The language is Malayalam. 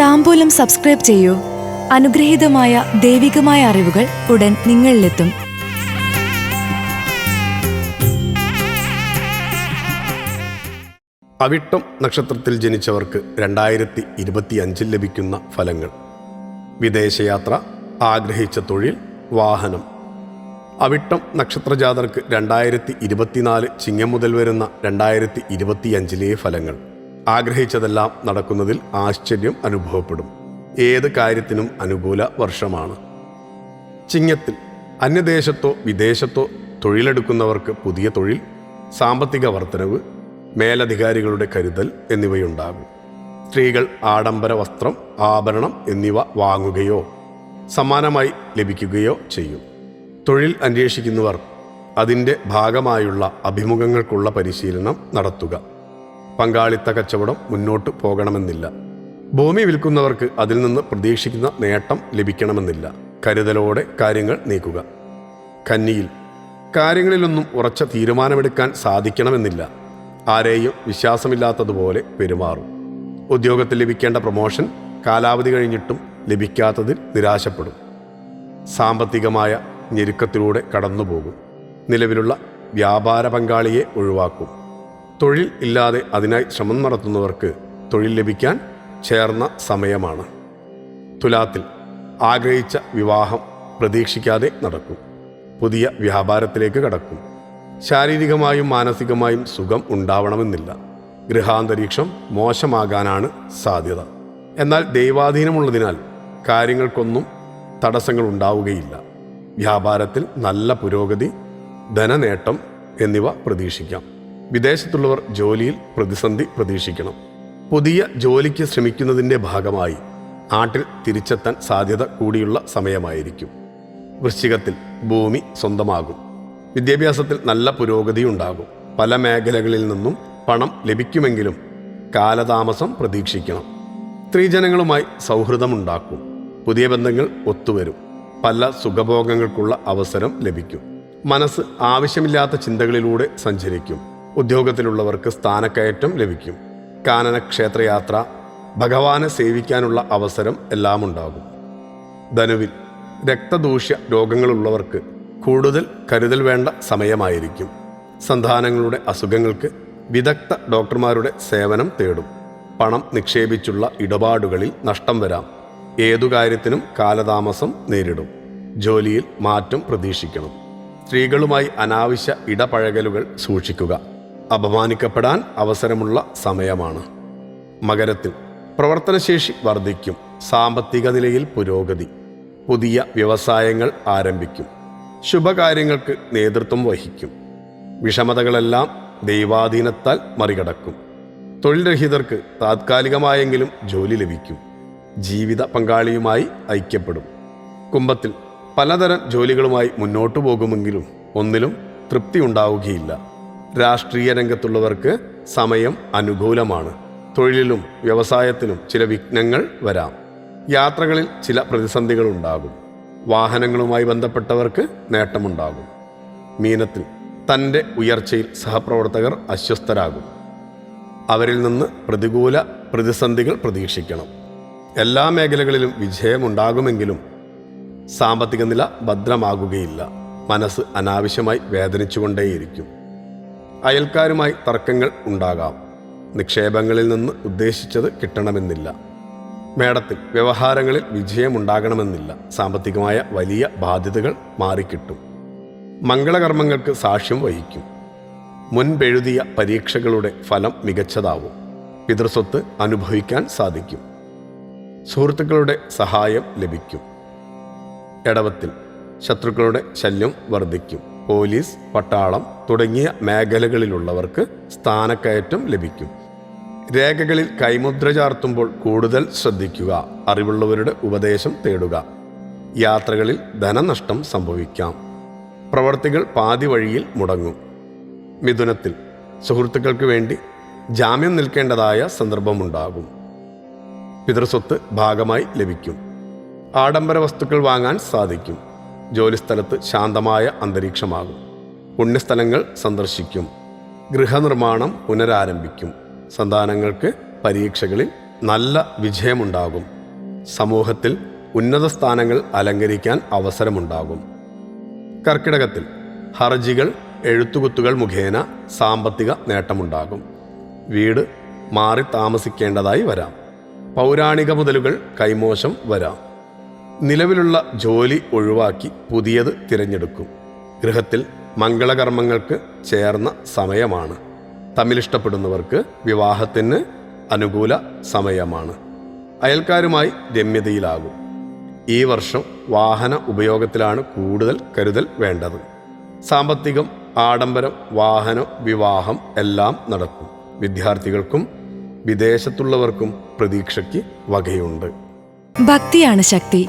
താമ്പൂലം സബ്സ്ക്രൈബ് ചെയ്യൂ. അനുഗ്രഹീതമായ ദൈവികമായ അറിവുകൾ ഉടൻ നിങ്ങളിലെത്തും. അവിട്ടം നക്ഷത്രത്തിൽ ജനിച്ചവർക്ക് രണ്ടായിരത്തി ഇരുപത്തി അഞ്ചിൽ ലഭിക്കുന്ന ഫലങ്ങൾ. വിദേശയാത്ര ആഗ്രഹിച്ച തൊഴിൽ വാഹനം. അവിട്ടം നക്ഷത്രജാതർക്ക് രണ്ടായിരത്തി ഇരുപത്തിനാല് ചിങ്ങം മുതൽ വരുന്ന രണ്ടായിരത്തി ഇരുപത്തിയഞ്ചിലെ ഫലങ്ങൾ. ആഗ്രഹിച്ചതെല്ലാം നടക്കുന്നതിൽ ആശ്ചര്യം അനുഭവപ്പെടും. ഏത് കാര്യത്തിനും അനുകൂല വർഷമാണ്. ചിങ്ങത്തിൽ അന്യദേശത്തോ വിദേശത്തോ തൊഴിലെടുക്കുന്നവർക്ക് പുതിയ തൊഴിൽ സാമ്പത്തിക വർധനവ് മേലധികാരികളുടെ കരുതൽ എന്നിവയുണ്ടാകും. സ്ത്രീകൾ ആഡംബര വസ്ത്രം ആഭരണം എന്നിവ വാങ്ങുകയോ സമാനമായി ലഭിക്കുകയോ ചെയ്യും. തൊഴിൽ അന്വേഷിക്കുന്നവർ അതിന്റെ ഭാഗമായുള്ള അഭിമുഖങ്ങൾക്കുള്ള പരിശീലനം നടത്തുക. പങ്കാളിത്ത കച്ചവടം മുന്നോട്ട് പോകണമെന്നില്ല. ഭൂമി വിൽക്കുന്നവർക്ക് അതിൽ നിന്ന് പ്രതീക്ഷിക്കുന്ന നേട്ടം ലഭിക്കണമെന്നില്ല. കരുതലോടെ കാര്യങ്ങൾ നീക്കുക. കന്നിയിൽ കാര്യങ്ങളിലൊന്നും ഉറച്ച തീരുമാനമെടുക്കാൻ സാധിക്കണമെന്നില്ല. ആരെയും വിശ്വാസമില്ലാത്തതുപോലെ പെരുമാറും. ഉദ്യോഗത്തിൽ ലഭിക്കേണ്ട പ്രൊമോഷൻ കാലാവധി കഴിഞ്ഞിട്ടും ലഭിക്കാത്തതിൽ നിരാശപ്പെടും. സാമ്പത്തികമായ ഞെരുക്കത്തിലൂടെ കടന്നുപോകും. നിലവിലുള്ള വ്യാപാര പങ്കാളിയെ ഒഴിവാക്കും. തൊഴിൽ ഇല്ലാതെ അതിനായി ശ്രമം നടത്തുന്നവർക്ക് തൊഴിൽ ലഭിക്കാൻ ചേർന്ന സമയമാണ്. തുലാത്തിൽ ആഗ്രഹിച്ച വിവാഹം പ്രതീക്ഷിക്കാതെ നടക്കും. പുതിയ വ്യാപാരത്തിലേക്ക് കടക്കും. ശാരീരികമായും മാനസികമായും സുഖം ഉണ്ടാവണമെന്നില്ല. ഗൃഹാന്തരീക്ഷം മോശമാകാനാണ് സാധ്യത. എന്നാൽ ദൈവാധീനമുള്ളതിനാൽ കാര്യങ്ങൾക്കൊന്നും തടസ്സങ്ങൾ ഉണ്ടാവുകയില്ല. വ്യാപാരത്തിൽ നല്ല പുരോഗതി ധനനേട്ടം എന്നിവ പ്രതീക്ഷിക്കാം. വിദേശത്തുള്ളവർ ജോലിയിൽ പ്രതിസന്ധി പ്രതീക്ഷിക്കണം. പുതിയ ജോലിക്ക് ശ്രമിക്കുന്നതിന്റെ ഭാഗമായി നാട്ടിൽ തിരിച്ചെത്താൻ സാധ്യത കൂടിയുള്ള സമയമായിരിക്കും. വൃശ്ചികത്തിൽ ഭൂമി സ്വന്തമാകും. വിദ്യാഭ്യാസത്തിൽ നല്ല പുരോഗതി ഉണ്ടാകും പല മേഖലകളിൽ നിന്നും പണം ലഭിക്കുമെങ്കിലും കാലതാമസം പ്രതീക്ഷിക്കണം. സ്ത്രീജനങ്ങളുമായി സൗഹൃദമുണ്ടാക്കും. പുതിയ ബന്ധങ്ങൾ ഒത്തുവരും. പല സുഖഭോഗങ്ങൾക്കുള്ള അവസരം ലഭിക്കും. മനസ്സ് ആവശ്യമില്ലാത്ത ചിന്തകളിലൂടെ സഞ്ചരിക്കും. ഉദ്യോഗത്തിലുള്ളവർക്ക് സ്ഥാനക്കയറ്റം ലഭിക്കും. കാനന ക്ഷേത്രയാത്ര ഭഗവാനെ സേവിക്കാനുള്ള അവസരം എല്ലാം ഉണ്ടാകും ധനുവിൽ രക്തദൂഷ്യ രോഗങ്ങളുള്ളവർക്ക് കൂടുതൽ കരുതൽ വേണ്ട സമയമായിരിക്കും. സന്താനങ്ങളുടെ അസുഖങ്ങൾക്ക് വിദഗ്ധ ഡോക്ടർമാരുടെ സേവനം തേടും. പണം നിക്ഷേപിച്ചുള്ള ഇടപാടുകളിൽ നഷ്ടം വരാം. ഏതു കാര്യത്തിനും കാലതാമസം നേരിടും. ജോലിയിൽ മാറ്റം പ്രതീക്ഷിക്കണം. സ്ത്രീകളുമായി അനാവശ്യ ഇടപഴകലുകൾ സൂക്ഷിക്കുക. അപമാനിക്കപ്പെടാൻ അവസരമുള്ള സമയമാണ്. മകരത്തിൽ പ്രവർത്തനശേഷി വർദ്ധിക്കും. സാമ്പത്തിക നിലയിൽ പുരോഗതി. പുതിയ വ്യവസായങ്ങൾ ആരംഭിക്കും. ശുഭകാര്യങ്ങൾക്ക് നേതൃത്വം വഹിക്കും. വിഷമതകളെല്ലാം ദൈവാധീനത്താൽ മറികടക്കും. തൊഴിൽ രഹിതർക്ക് താത്കാലികമായെങ്കിലും ജോലി ലഭിക്കും. ജീവിത പങ്കാളിയുമായി ഐക്യപ്പെടും. കുംഭത്തിൽ പലതരം ജോലികളുമായി മുന്നോട്ടു പോകുമെങ്കിലും ഒന്നിലും തൃപ്തി ഉണ്ടാവുകയില്ല. രാഷ്ട്രീയ രംഗത്തുള്ളവർക്ക് സമയം അനുകൂലമാണ്. തൊഴിലിലും വ്യവസായത്തിലും ചില വിഘ്നങ്ങൾ വരാം. യാത്രകളിൽ ചില പ്രതിസന്ധികൾ ഉണ്ടാകും. വാഹനങ്ങളുമായി ബന്ധപ്പെട്ടവർക്ക് നേട്ടമുണ്ടാകും. മീനത്തിൽ തന്റെ ഉയർച്ചയിൽ സഹപ്രവർത്തകർ അസ്വസ്ഥരാകും. അവരിൽ നിന്ന് പ്രതികൂല പ്രതിസന്ധികൾ പ്രതീക്ഷിക്കണം. എല്ലാ മേഖലകളിലും വിജയമുണ്ടാകുമെങ്കിലും സാമ്പത്തിക നില ഭദ്രമാകുകയില്ല. മനസ്സ് അനാവശ്യമായി വേദനിച്ചുകൊണ്ടേയിരിക്കും. അയൽക്കാരുമായി തർക്കങ്ങൾ ഉണ്ടാകാം. നിക്ഷേപങ്ങളിൽ നിന്ന് ഉദ്ദേശിച്ചത് കിട്ടണമെന്നില്ല. മേടത്തിൽ വ്യവഹാരങ്ങളിൽ വിജയമുണ്ടാകണമെന്നില്ല. സാമ്പത്തികമായ വലിയ ബാധ്യതകൾ മാറിക്കിട്ടും. മംഗളകർമ്മങ്ങൾക്ക് സാക്ഷ്യം വഹിക്കും. മുൻപെഴുതിയ പരീക്ഷകളുടെ ഫലം മികച്ചതാവും. പിതൃസ്വത്ത് അനുഭവിക്കാൻ സാധിക്കും. സുഹൃത്തുക്കളുടെ സഹായം ലഭിക്കും. ഇടവത്തിൽ ശത്രുക്കളുടെ ശല്യം വർദ്ധിക്കും. പോലീസ് പട്ടാളം തുടങ്ങിയ മേഖലകളിലുള്ളവർക്ക് സ്ഥാനക്കയറ്റം ലഭിക്കും. രേഖകളിൽ കൈമുദ്ര ചാർത്തുമ്പോൾ കൂടുതൽ ശ്രദ്ധിക്കുക അറിവുള്ളവരുടെ ഉപദേശം തേടുക. യാത്രകളിൽ ധനനഷ്ടം സംഭവിക്കാം. പ്രവർത്തികൾ പാതി വഴിയിൽ മുടങ്ങും. മിഥുനത്തിൽ സുഹൃത്തുക്കൾക്ക് വേണ്ടി ജാമ്യം നിൽക്കേണ്ടതായ സന്ദർഭമുണ്ടാകും. പിതൃസ്വത്ത് ഭാഗമായി ലഭിക്കും. ആഡംബര വസ്തുക്കൾ വാങ്ങാൻ സാധിക്കും. ജോലിസ്ഥലത്ത് ശാന്തമായ അന്തരീക്ഷമാകും. പുണ്യസ്ഥലങ്ങൾ സന്ദർശിക്കും. ഗൃഹനിർമ്മാണം പുനരാരംഭിക്കും. സന്താനങ്ങൾക്ക് പരീക്ഷകളിൽ നല്ല വിജയമുണ്ടാകും. സമൂഹത്തിൽ ഉന്നത സ്ഥാനങ്ങൾ അലങ്കരിക്കാൻ അവസരമുണ്ടാകും. കർക്കിടകത്തിൽ ഹർജികൾ എഴുത്തുകുത്തുകൾ മുഖേന സാമ്പത്തിക നേട്ടമുണ്ടാകും. വീട് മാറി താമസിക്കേണ്ടതായി വരാം. പൗരാണിക മുതലുകൾ കൈമോശം വരാം. നിലവിലുള്ള ജോലി ഒഴിവാക്കി പുതിയത് തിരഞ്ഞെടുക്കും. ഗൃഹത്തിൽ മംഗളകർമ്മങ്ങൾക്ക് ചേർന്ന സമയമാണ്. തമ്മിലിഷ്ടപ്പെടുന്നവർക്ക് വിവാഹത്തിന് അനുകൂല സമയമാണ്. അയൽക്കാരുമായി രമ്യതയിലാകും. ഈ വർഷം വാഹന ഉപയോഗത്തിലാണ് കൂടുതൽ കരുതൽ വേണ്ടത്. സാമ്പത്തികം ആഡംബരം വാഹനം വിവാഹം എല്ലാം നടക്കും. വിദ്യാർത്ഥികൾക്കും വിദേശത്തുള്ളവർക്കും പ്രതീക്ഷയ്ക്ക് വകയുണ്ട്. ഭക്തിയാണ് ശക്തി.